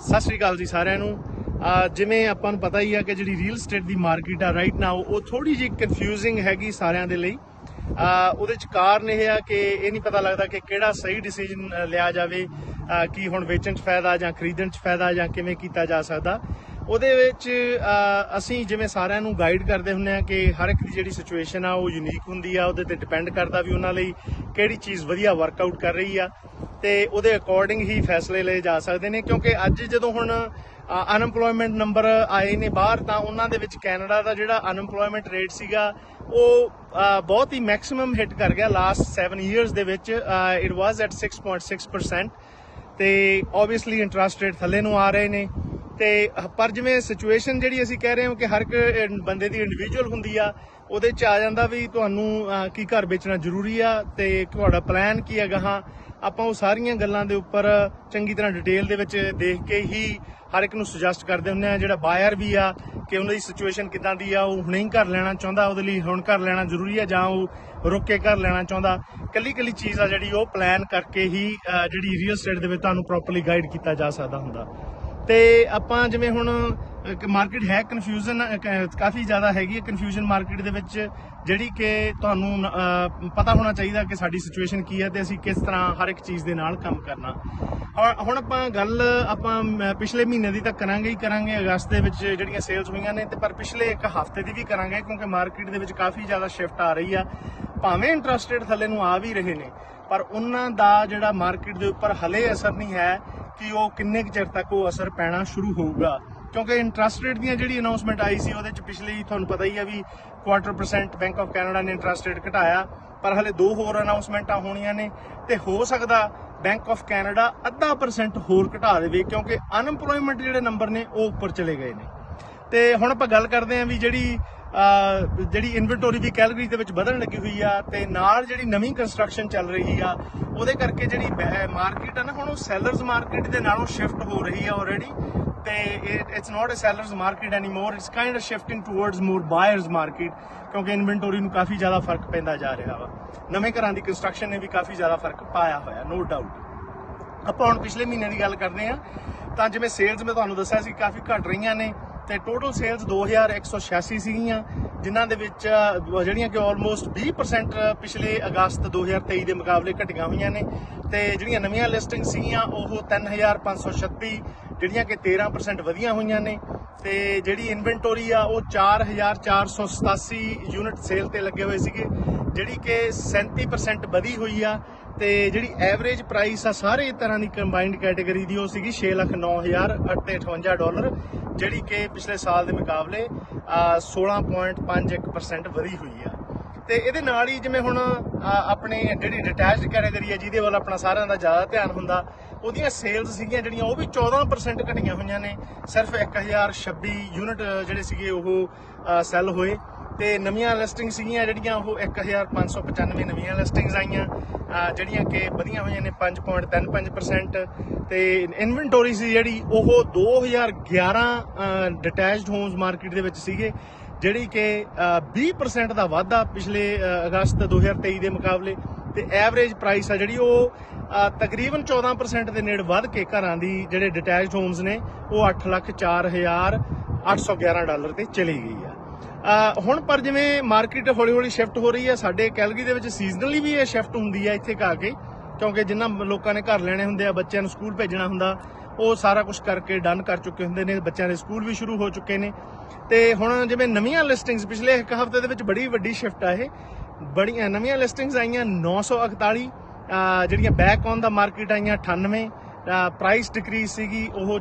ਸਤਿ ਸ਼੍ਰੀ ਅਕਾਲ ਜੀ ਸਾਰਿਆਂ ਨੂੰ। ਜਿਵੇਂ ਆਪਾਂ ਨੂੰ ਪਤਾ ਹੀ ਆ ਕਿ ਜਿਹੜੀ ਰੀਅਲ ਸਟੇਟ ਦੀ ਮਾਰਕੀਟ ਆ ਰਾਈਟ ਨਾਓ ਉਹ ਥੋੜੀ ਜਿਹੀ ਕਨਫਿਊਜ਼ਿੰਗ ਹੈਗੀ ਸਾਰਿਆਂ ਦੇ ਲਈ। ਉਹਦੇ ਚ ਕਾਰਨ ਇਹ ਆ ਕਿ ਇਹ ਨਹੀਂ ਪਤਾ ਲੱਗਦਾ ਕਿ ਕਿਹੜਾ ਸਹੀ ਡਿਸੀਜਨ ਲਿਆ ਜਾਵੇ ਅਹ ਕੀ ਹੁਣ ਵੇਚਣ ਚ ਫਾਇਦਾ ਜਾਂ ਖਰੀਦਣ ਚ ਫਾਇਦਾ ਜਾਂ ਕਿਵੇਂ ਕੀਤਾ ਜਾ ਸਕਦਾ। ਉਹਦੇ ਵਿੱਚ ਅਸੀਂ ਜਿਵੇਂ ਸਾਰਿਆਂ ਨੂੰ ਗਾਈਡ ਕਰਦੇ ਹੁੰਦੇ ਆ ਕਿ ਹਰ ਇੱਕ ਦੀ ਜਿਹੜੀ ਸਿਚੁਏਸ਼ਨ ਆ, ਉਹ ਯੂਨੀਕ ਹੁੰਦੀ ਆ, ਉਹਦੇ ਤੇ ਡਿਪੈਂਡ ਕਰਦਾ ਵੀ ਉਹਨਾਂ ਲਈ ਕਿਹੜੀ ਚੀਜ਼ ਵਧੀਆ ਵਰਕਆਊਟ ਕਰ ਰਹੀ ਆ। ਤੇ ਉਹਦੇ ਅਕੋਰਡਿੰਗ ਹੀ ਫੈਸਲੇ ਲਏ ਜਾ ਸਕਦੇ ਨੇ, ਕਿਉਂਕਿ ਅੱਜ ਜਦੋਂ ਹੁਣ ਅਨਐਮਪਲੋਇਮੈਂਟ ਨੰਬਰ ਆਏ ਨੇ ਬਾਹਰ, ਤਾਂ ਉਹਨਾਂ ਦੇ ਵਿੱਚ ਕੈਨੇਡਾ ਦਾ ਜਿਹੜਾ ਅਨਐਮਪਲੋਇਮੈਂਟ ਰੇਟ ਸੀਗਾ, ਉਹ ਬਹੁਤ ਹੀ ਮੈਕਸਿਮਮ ਹਿੱਟ ਕਰ ਗਿਆ ਲਾਸਟ 7 ਇਅਰਸ ਦੇ ਵਿੱਚ ਇਟ ਵਾਸ ਐਟ 6.6% ਤੇ ਆਬਵੀਅਸਲੀ ਇੰਟਰਸਟ ਰੇਟ ਥੱਲੇ ਨੂੰ ਆ ਰਹੇ ਨੇ। ਤੇ, ਪਰ ਜਿਵੇਂ ਸਿਚੁਏਸ਼ਨ ਜਿਹੜੀ ਅਸੀਂ ਕਹਿ ਰਹੇ ਹਾਂ ਕਿ ਹਰ ਇੱਕ ਬੰਦੇ ਦੀ ਇੰਡੀਵਿਜੂਅਲ ਹੁੰਦੀ ਆ, ਉਹਦੇ ਚ ਆ ਜਾਂਦਾ ਵੀ ਤੁਹਾਨੂੰ ਕੀ ਘਰ ਵੇਚਣਾ ਜ਼ਰੂਰੀ ਆ ਤੇ ਤੁਹਾਡਾ ਪਲਾਨ ਕੀ ਹੈਗਾ, ਹਾਂ। ਆਪਾਂ ਉਹ ਸਾਰੀਆਂ ਗੱਲਾਂ ਦੇ ਉੱਪਰ ਚੰਗੀ ਤਰ੍ਹਾਂ ਡਿਟੇਲ ਦੇ ਵਿੱਚ ਦੇਖ ਕੇ ਹੀ ਹਰ ਇੱਕ ਨੂੰ ਸੁਜੈਸਟ ਕਰਦੇ ਹੁੰਦੇ ਆ ਜਿਹੜਾ ਬਾਇਰ ਵੀ ਆ ਕਿ ਉਹਨਾਂ ਦੀ ਸਿਚੁਏਸ਼ਨ ਕਿਦਾਂ ਦੀ ਆ, ਉਹ ਹੁਣੇ ਹੀ ਘਰ ਲੈਣਾ ਚਾਹੁੰਦਾ, ਉਹਦੇ ਲਈ ਹੁਣ ਘਰ ਲੈਣਾ ਜ਼ਰੂਰੀ ਆ ਜਾਂ ਉਹ ਰੁੱਕ ਕੇ ਘਰ ਲੈਣਾ ਚਾਹੁੰਦਾ। ਕੱਲੀ ਕੱਲੀ ਚੀਜ਼ ਆ ਜਿਹੜੀ ਉਹ ਪਲਾਨ ਕਰਕੇ ਹੀ ਜਿਹੜੀ ਰੀਅਲ ਸਟੇਟ ਦੇ ਵਿੱਚ ਤੁਹਾਨੂੰ ਪ੍ਰੋਪਰਲੀ ਗਾਈਡ ਕੀਤਾ ਜਾ ਸਕਦਾ ਹੁੰਦਾ। ਤੇ ਆਪਾਂ ਜਿਵੇਂ ਹੁਣ ਮਾਰਕੀਟ ਹੈ ਕਨਫਿਊਜ਼ਨ ਕਾਫੀ ਜ਼ਿਆਦਾ ਹੈਗੀ ਹੈ ਕਨਫਿਊਜ਼ਨ ਮਾਰਕੀਟ ਦੇ ਵਿੱਚ, ਜਿਹੜੀ ਕਿ ਤੁਹਾਨੂੰ ਪਤਾ ਹੋਣਾ ਚਾਹੀਦਾ ਕਿ ਸਾਡੀ ਸਿਚੁਏਸ਼ਨ ਕੀ ਹੈ ਤੇ ਅਸੀਂ ਕਿਸ ਤਰ੍ਹਾਂ ਹਰ ਇੱਕ ਚੀਜ਼ ਦੇ ਨਾਲ ਕੰਮ ਕਰਨਾ। ਹੁਣ- ਹੁਣ ਆਪਾਂ ਗੱਲ, ਆਪਾਂ ਪਿਛਲੇ ਮਹੀਨੇ ਦੀ ਤਾਂ ਕਰਾਂਗੇ ਹੀ ਕਰਾਂਗੇ, ਅਗਸਤ ਦੇ ਵਿੱਚ ਜਿਹੜੀਆਂ ਸੇਲਸ ਹੋਈਆਂ ਨੇ, ਤੇ ਪਰ ਪਿਛਲੇ ਇੱਕ ਹਫ਼ਤੇ ਦੀ ਵੀ ਕਰਾਂਗੇ, ਕਿਉਂਕਿ ਮਾਰਕੀਟ ਦੇ ਵਿੱਚ ਕਾਫੀ ਜ਼ਿਆਦਾ ਸ਼ਿਫਟ ਆ ਰਹੀ ਆ। ਭਾਵੇਂ ਇੰਟਰਸਟ ਰੇਟ ਥੱਲੇ ਨੂੰ ਆ ਵੀ ਰਹੇ ਨੇ, ਪਰ ਉਹਨਾਂ ਦਾ ਜਿਹੜਾ ਮਾਰਕੀਟ ਦੇ ਉੱਪਰ ਹਲੇ ਅਸਰ ਨਹੀਂ ਹੈ ਕਿ ਉਹ ਕਿੰਨੇ ਕੁ ਚਿਰ ਤੱਕ ਉਹ ਅਸਰ ਪੈਣਾ ਸ਼ੁਰੂ ਹੋਊਗਾ। ਕਿਉਂਕਿ ਇੰਟਰਸਟ ਰੇਟ ਦੀਆਂ ਜਿਹੜੀ ਅਨਾਉਂਸਮੈਂਟ ਆਈ ਸੀ, ਉਹਦੇ ਚ ਪਿਛਲੀ ਤੁਹਾਨੂੰ ਪਤਾ ਹੀ ਆ ਵੀ quarter percent bank of Canada ਨੇ ਇੰਟਰਸਟ ਰੇਟ ਘਟਾਇਆ, ਪਰ ਹਲੇ ਦੋ ਹੋਰ ਅਨਾਉਂਸਮੈਂਟਾਂ ਹੋਣੀਆਂ ਨੇ ਤੇ ਹੋ ਸਕਦਾ ਬੈਂਕ ਆਫ ਕੈਨੇਡਾ ਅੱਧਾ ਪਰਸੈਂਟ ਹੋਰ ਘਟਾ ਦੇਵੇ, ਕਿਉਂਕਿ ਅਨਐਮਪਲੋਇਮੈਂਟ ਜਿਹੜੇ ਨੰਬਰ ਨੇ, ਉਹ ਉੱਪਰ ਚਲੇ ਗਏ ਨੇ। ਤੇ ਹੁਣ ਆਪਾਂ ਗੱਲ ਕਰਦੇ ਆਂ ਵੀ ਜਿਹੜੀ ਜਿਹੜੀ ਇਨਵੈਂਟੋਰੀ ਵੀ ਕੈਲਗਰੀ ਦੇ ਵਿੱਚ ਵਧਣ ਲੱਗੀ ਹੋਈ ਆ, ਤੇ ਨਾਲ ਜਿਹੜੀ ਨਵੀਂ ਕੰਸਟਰਕਸ਼ਨ ਚੱਲ ਰਹੀ ਆ, ਉਹਦੇ ਕਰਕੇ ਜਿਹੜੀ ਮਾਰਕੀਟ ਆ ਨਾ, ਹੁਣ ਉਹ ਸੈਲਰਸ ਮਾਰਕੀਟ ਦੇ ਨਾਲੋਂ ਸ਼ਿਫਟ ਹੋ ਰਹੀ ਆ ਆਲਰੇਡੀ ਤੇ it's not a sellers market anymore it's kind of shifting towards more buyers market ਕਿਉਂਕਿ ਇਨਵੈਂਟੋਰੀ ਨੂੰ ਕਾਫੀ ਜ਼ਿਆਦਾ ਫ਼ਰਕ ਪੈਂਦਾ ਜਾ ਰਿਹਾ ਵਾ। ਨਵੇਂ ਘਰਾਂ ਦੀ ਕੰਸਟਰਕਸ਼ਨ ਨੇ ਵੀ ਕਾਫੀ ਜ਼ਿਆਦਾ ਫ਼ਰਕ ਪਾਇਆ ਹੋਇਆ ਨੋ ਡਾਊਟ ਆਪਾਂ ਹੁਣ ਪਿਛਲੇ ਮਹੀਨੇ ਦੀ ਗੱਲ ਕਰਦੇ ਹਾਂ, ਤਾਂ ਜਿਵੇਂ ਸੇਲਸ ਮੈਂ ਤੁਹਾਨੂੰ ਦੱਸਿਆ ਸੀ, ਕਾਫੀ ਘਟ ਰਹੀਆਂ ਨੇ, ਤੇ ਟੋਟਲ ਸੇਲਸ 2186 ਸੀਗੀਆਂ, ਜਿਨ੍ਹਾਂ ਦੇ ਵਿੱਚ ਜਿਹੜੀਆਂ ਕਿ ਆਲਮੋਸਟ 20% ਪਿਛਲੇ ਅਗਸਤ 2023 ਦੇ ਮੁਕਾਬਲੇ ਘਟੀਆਂ ਹੋਈਆਂ ਨੇ, ਤੇ ਜਿਹੜੀਆਂ ਨਵੀਆਂ ਲਿਸਟਿੰਗ ਸੀਗੀਆਂ, ਉਹ 3536 ਜਿਹੜੀਆਂ ਕਿ 13% ਵਧੀਆਂ ਹੋਈਆਂ ਨੇ ਤੇ ਜਿਹੜੀ ਇਨਵੈਂਟੋਰੀ ਆ ਉਹ 4487 ਯੂਨਿਟ ਸੇਲ ਤੇ ਲੱਗੇ ਹੋਏ ਸੀਗੇ ਜਿਹੜੀ ਕਿ 37% ਵਧੀ ਹੋਈ ਆ ਤੇ ਜਿਹੜੀ ਐਵਰੇਜ ਪ੍ਰਾਈਸ ਆ ਸਾਰੇ ਤਰ੍ਹਾਂ ਦੀ ਕੰਬਾਈਨਡ ਕੈਟਾਗਰੀ ਦੀ ਉਹ ਸੀਗੀ 6,09,058 ਡਾਲਰ ਜਿਹੜੀ ਕਿ ਪਿਛਲੇ ਸਾਲ ਦੇ ਮੁਕਾਬਲੇ ਅਹ, 16.51% ਵਧੀ ਹੋਈ ਆ। ਤੇ ਇਹਦੇ ਨਾਲ ਹੀ ਜਿਵੇਂ ਹੁਣ ਆਪਣੇ ਜਿਹੜੀ ਡਿਟੈਚਡ ਕੈਟਾਗਰੀ ਆ ਜਿਹਦੇ ਵੱਲ ਆਪਣਾ ਸਾਰਿਆਂ ਦਾ ਜ਼ਿਆਦਾ ਧਿਆਨ ਹੁੰਦਾ ਉਹਦੀਆਂ ਸੇਲਸ ਸੀਗੀਆਂ ਜਿਹੜੀਆਂ ਉਹ ਵੀ 14% ਘਟੀਆਂ ਹੋਈਆਂ ਨੇ। ਸਿਰਫ 1026 ਯੂਨਿਟ ਜਿਹੜੇ ਸੀਗੇ ਉਹ ਸੈੱਲ ਹੋਏ। ਤੇ ਨਵੀਆਂ ਲਿਸਟਿੰਗ ਸੀਗੀਆਂ ਜਿਹੜੀਆਂ ਉਹ 1595 ਨਵੀਆਂ ਲਿਸਟਿੰਗਸ ਆਈਆਂ। ਜਿਹੜੀਆਂ ਕਿ ਵਧੀਆਂ ਹੋਈਆਂ ਨੇ 5.35% ਤੇ ਇਨਵੈਂਟੋਰੀ ਸੀ ਜਿਹੜੀ ਉਹ 2011 ਡਿਟੈਚਡ ਹੋਮਸ ਮਾਰਕੀਟ ਦੇ ਵਿੱਚ ਸੀਗੇ ਜਿਹੜੀ ਕਿ ਅਹ, 20% ਦਾ ਵਾਧਾ ਪਿਛਲੇ ਅਹ, ਅਗਸਤ 2023 ਦੇ ਮੁਕਾਬਲੇ। ਤੇ ਐਵਰੇਜ ਪ੍ਰਾਈਸ ਆ ਜਿਹੜੀ ਉਹ ਤਕਰੀਬਨ 14% ਦੇ ਨੇੜੇ ਵੱਧ ਕੇ ਘਰਾਂ ਦੀ ਜਿਹੜੇ ਡਿਟੈਚਡ ਹੋਮਸ ਨੇ, ਉਹ 8 ਲੱਖ 4811 ਡਾਲਰ ਤੇ ਚਲੀ ਗਈ ਆ। ਹੁਣ ਪਰ ਜਿਵੇਂ ਮਾਰਕੀਟ ਹੌਲੀ ਹੌਲੀ ਸ਼ਿਫਟ ਹੋ ਰਹੀ ਹੈ, ਸਾਡੇ ਕੈਲਗਰੀ ਦੇ ਵਿੱਚ ਸੀਜ਼ਨਲੀ ਵੀ ਇਹ ਸ਼ਿਫਟ ਹੁੰਦੀ ਹੈ ਇੱਥੇ ਕਾ ਕੇ, ਕਿਉਂਕਿ ਜਿੰਨਾ ਲੋਕਾਂ ਨੇ ਘਰ ਲੈਣੇ ਹੁੰਦੇ ਆ, ਬੱਚਿਆਂ ਨੂੰ ਸਕੂਲ ਭੇਜਣਾ ਹੁੰਦਾ, ਉਹ ਸਾਰਾ ਕੁਝ ਕਰਕੇ ਡਨ ਕਰ ਚੁੱਕੇ ਹੁੰਦੇ ਨੇ, ਬੱਚਿਆਂ ਦੇ ਸਕੂਲ ਵੀ ਸ਼ੁਰੂ ਹੋ ਚੁੱਕੇ ਨੇ। ਤੇ ਹੁਣ ਜਿਵੇਂ ਨਵੀਆਂ ਲਿਸਟਿੰਗਸ ਪਿਛਲੇ ਇੱਕ ਹਫ਼ਤੇ ਦੇ ਵਿੱਚ ਬੜੀ ਵੱਡੀ ਸ਼ਿਫਟ ਆ ਇਹ, ਬੜੀਆਂ ਨਵੀਆਂ ਲਿਸਟਿੰਗਸ ਆਈਆਂ 941 ਅਹ ਜਿਹੜੀਆਂ ਬੈਕ ਔਨ ਦਾ ਮਾਰਕੀਟ ਆਈਆਂ 98 ਪ੍ਰਾਈਸ ਡਿਕਰੀਜ਼ ਸੀਗੀ, ਉਹ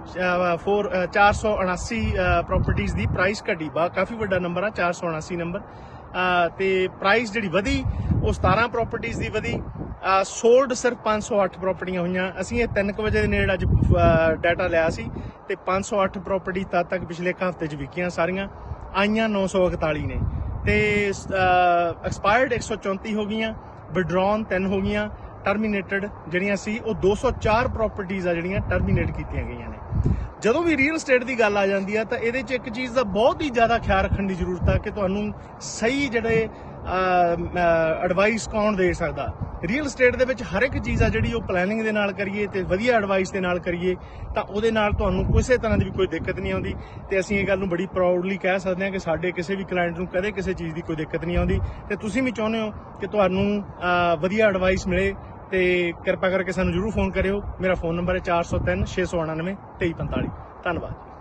4 479 ਪ੍ਰਾਪਰਟੀਆਂ ਦੀ ਪ੍ਰਾਈਸ ਘਟੀ। ਬਾ, ਕਾਫੀ ਵੱਡਾ ਨੰਬਰ ਆ 479 ਨੰਬਰ ਅਹ ਤੇ ਪ੍ਰਾਈਸ ਜਿਹੜੀ ਵਧੀ, ਉਹ 17 ਪ੍ਰਾਪਰਟੀਆਂ ਦੀ ਵਧੀ। ਸੋਲਡ ਸਿਰਫ 508 ਪ੍ਰਾਪਰਟੀਆਂ ਹੋਈਆਂ। ਅਸੀਂ ਇਹ 3 ਵਜੇ ਦੇ ਨੇੜੇ ਅੱਜ ਡਾਟਾ ਲਿਆ ਸੀ, ਤੇ 508 ਪ੍ਰਾਪਰਟੀ ਤਦ ਤੱਕ ਪਿਛਲੇ ਇੱਕ ਹਫ਼ਤੇ 'ਚ ਵਿਕੀਆਂ ਸਾਰੀਆਂ। ਆਈਆਂ 941 ਨੇ। ਤੇ ਐਕਸਪਾਇਰਡ 134 ਹੋ ਗਈਆਂ ਵਿਡਰਾਨ 3 ਹੋ ਗਈਆਂ। ਟਰਮੀਨੇਟਡ ਜਿਹੜੀਆਂ ਸੀ, ਉਹ 204 ਪ੍ਰਾਪਰਟੀਆਂ ਆ ਜਿਹੜੀਆਂ ਟਰਮੀਨੇਟ ਕੀਤੀਆਂ ਗਈਆਂ ਨੇ। ਜਦੋਂ ਵੀ ਰੀਅਲ ਏਸਟੇਟ ਦੀ ਗੱਲ ਆ ਜਾਂਦੀ ਆ, ਤਾਂ ਇਹਦੇ 'ਚ ਇੱਕ ਚੀਜ਼ ਦਾ ਬਹੁਤ ਹੀ ਜ਼ਿਆਦਾ ਖਿਆਲ ਰੱਖਣ ਦੀ ਜ਼ਰੂਰਤ ਆ ਕਿ ਤੁਹਾਨੂੰ ਸਹੀ ਜਿਹੜੇ ਐਡਵਾਈਸ ਕੌਣ ਦੇ ਸਕਦਾ। ਰੀਅਲ ਏਸਟੇਟ ਦੇ ਵਿੱਚ ਹਰ ਇੱਕ ਚੀਜ਼ ਆ ਜਿਹੜੀ ਉਹ ਪਲੈਨਿੰਗ ਦੇ ਨਾਲ ਕਰੀਏ ਤੇ ਵਧੀਆ ਐਡਵਾਈਸ ਦੇ ਨਾਲ ਕਰੀਏ, ਤਾਂ ਉਹਦੇ ਨਾਲ ਤੁਹਾਨੂੰ ਕਿਸੇ ਤਰ੍ਹਾਂ ਦੀ ਵੀ ਕੋਈ ਦਿੱਕਤ ਨਹੀਂ ਆਉਂਦੀ। ਤੇ ਅਸੀਂ ਇਹ ਗੱਲ ਨੂੰ ਬੜੀ ਪ੍ਰਾਊਡਲੀ ਕਹਿ ਸਕਦੇ ਹਾਂ ਕਿ ਸਾਡੇ ਕਿਸੇ ਵੀ ਕਲਾਇੰਟ ਨੂੰ ਕਦੇ ਕਿਸੇ ਚੀਜ਼ ਦੀ ਕੋਈ ਦਿੱਕਤ ਨਹੀਂ ਆਉਂਦੀ। ਤੇ ਤੁਸੀਂ ਵੀ ਚਾਹੁੰਦੇ ਹੋ ਕਿ ਤੁਹਾਨੂੰ ਵਧੀਆ ਐਡਵਾਈਸ ਮਿਲੇ ਤੇ ਕਿਰਪਾ ਕਰਕੇ ਸਾਨੂੰ ਜਰੂਰ ਫੋਨ ਕਰਿਓ। ਮੇਰਾ ਫੋਨ ਨੰਬਰ ਹੈ 403 699 2345 ਧੰਨਵਾਦ।